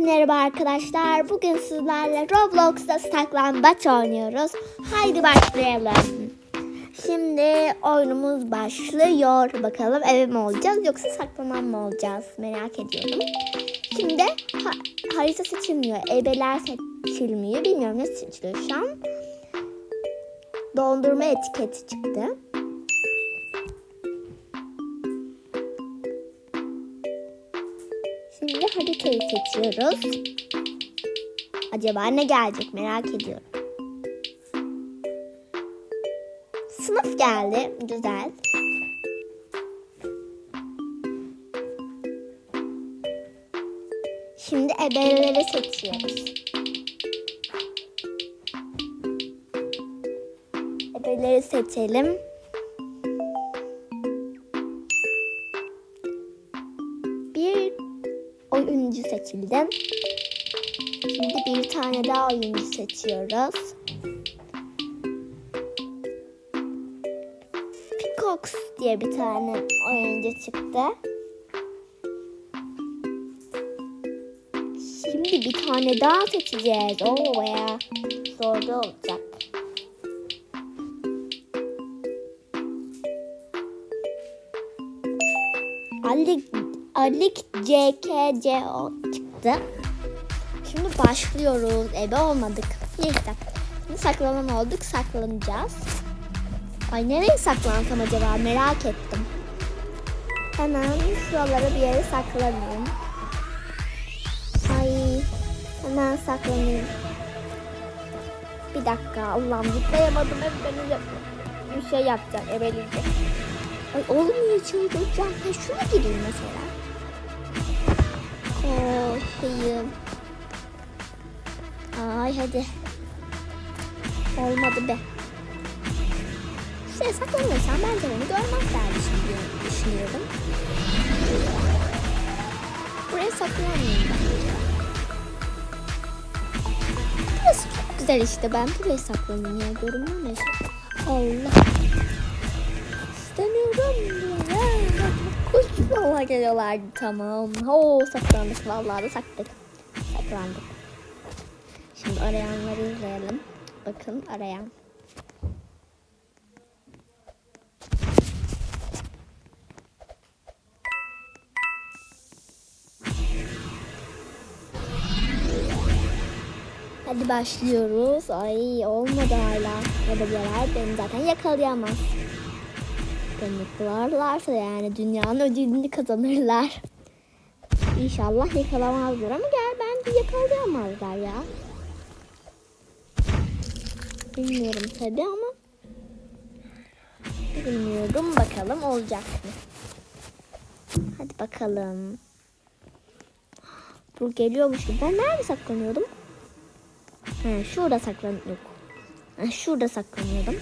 merhaba arkadaşlar. Bugün sizlerle Roblox'ta saklambaç oynuyoruz. Haydi başlayalım. Şimdi oyunumuz başlıyor. Bakalım eve mi olacağız yoksa saklanan mı olacağız merak ediyorum. Şimdi ha- harita seçilmiyor. Ebeler seçilmiyor. Bilmiyorum nasıl seçiliyor şu an. Dondurma etiketi çıktı. Şimdi haritayı seçiyoruz. Acaba ne gelecek merak ediyorum. Sınıf geldi. Güzel. Şimdi ebeleri seçiyoruz. Ebeleri seçelim. Oyuncu seçildi. Şimdi bir tane daha oyuncu seçiyoruz. Peacox diye bir tane oyuncu çıktı. Şimdi bir tane daha seçeceğiz. Oo baya zorlu olacak. Alik, Alik CKCO çıktı. Şimdi başlıyoruz. Ebe olmadık. Neyse. Şimdi saklanan olduk. Saklanacağız. Ay nereye saklansam acaba merak ettim. Hemen şuralara bir yere saklanayım. Ay hemen saklanayım. Bir dakika Allah'ım zıplayamadım. Hep beni bir şey yapacak ebeleyecek. Ay olmuyor çıldıracağım. Ha şuna gireyim mesela. Koşayım. Ay hadi. Olmadı be. Şuraya saklanırsam bence beni görmezler diye düşünüyorum. Buraya saklanmayayım bence. Burası çok güzel işte. Ben buraya saklanayım ya. Görünmem Allah. Kuş valla geliyorlar. Tamam. Oo saklandık. Vallahi da saktık. Saklandık. Şimdi arayanları izleyelim. Bakın arayan. Hadi başlıyoruz. Ay olmadı hala. Arabalar beni zaten yakalayamaz. Beni yakalarlarsa yani dünyanın ödülünü kazanırlar. İnşallah yakalamazlar ama gel bence yakalayamazlar ya. Bilmiyorum tabi ama bilmiyorum bakalım olacak mı? Hadi bakalım. Dur geliyormuş gibi. Ben nerede saklanıyordum? Ha, şurada saklan yok. Ha, şurada saklanıyordum.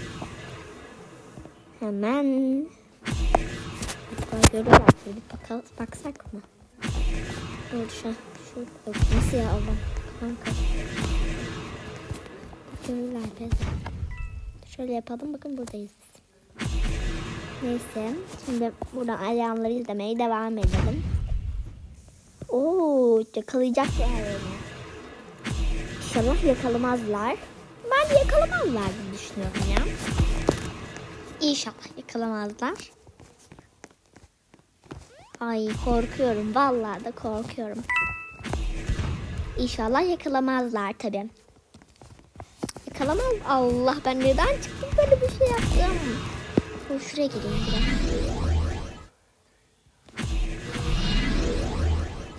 Hemen Hatta görüyorlar şöyle baka, baksak mı? Dur şu an şu yok, nasıl ya Allah kanka. Görürler be. Şöyle yapalım bakın buradayız. Neyse şimdi buradan alarmları izlemeye devam edelim. Oo yakalayacaklar beni. İnşallah yakalamazlar. Ben de yakalamazlar diye düşünüyorum ya. İnşallah yakalamazlar. Ay korkuyorum. Vallahi da korkuyorum. İnşallah yakalamazlar tabii. Yakalamaz. Allah ben neden çıktım böyle bir şey yaptım. Dur şuraya gireyim biraz.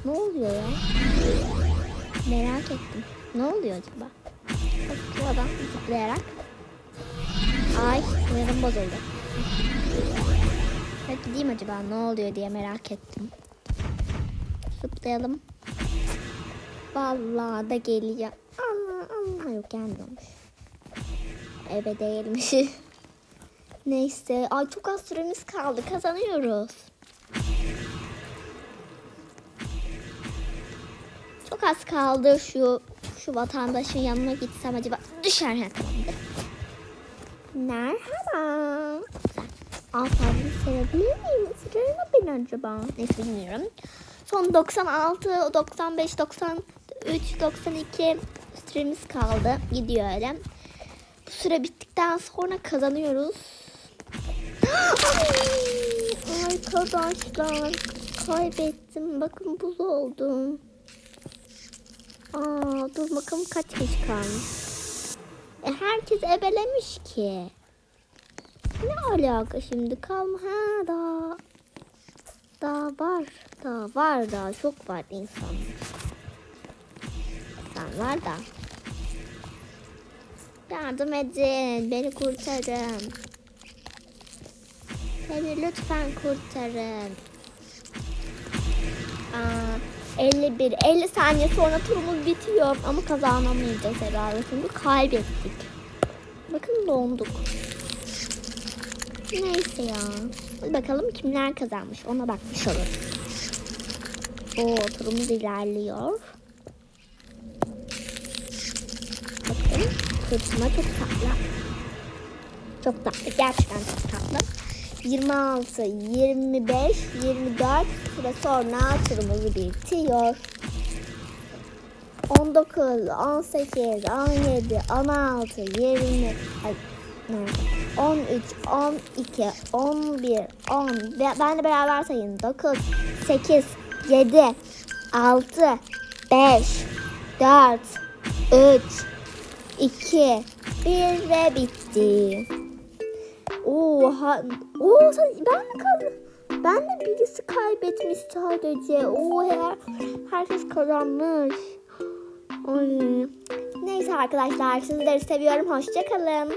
Ne oluyor ya? Merak ettim. Ne oluyor acaba? Bak bu adam zıplayarak. Ay sinirim bozuldu. Ben gideyim acaba ne oluyor diye merak ettim. Zıplayalım. Vallahi da geliyor. Allah Allah yok gelmiyormuş. Eve değilmiş. Neyse. Ay çok az süremiz kaldı. Kazanıyoruz. Çok az kaldı şu şu vatandaşın yanına gitsem acaba düşer ha. Merhaba. Alfabeyi sevebilir miyim? Isırır mı beni acaba? Neyse bilmiyorum. Son 96, 95, 93, 92 süremiz kaldı. Gidiyor öyle. Bu süre bittikten sonra kazanıyoruz. Ay, Arkadaşlar kaybettim. Bakın buz oldum. Aa, dur bakalım kaç kişi kalmış. E, herkes ebelemiş ki. Ne alaka şimdi kalma? Ha daha. Daha var. Daha var daha çok var insan. İnsan var da. Yardım edin. Beni kurtarın. Beni lütfen kurtarın. Aa, 51. 50 saniye sonra turumuz bitiyor. Ama kazanamayacağız herhalde. Çünkü kaybettik. Bakın donduk. Neyse ya. Hadi bakalım kimler kazanmış. Ona bakmış olur. Oo turumuz ilerliyor. Bakın kırpma çok tatlı. Çok tatlı. Gerçekten çok tatlı. 26, 25, 24 süre sonra turumuzu bitiyor. 19, 18, 17, 16, 20, ay, nerede? 13, 12, 11, 10, Ve ben de beraber sayın. 9, 8, 7, 6, 5, 4, 3, 2, 1 ve bitti. Oha. Oo, sen, ben mi kazandım? Ben de birisi kaybetmiş sadece. Oo, her, herkes kazanmış. Ay. Neyse arkadaşlar sizleri seviyorum. Hoşçakalın.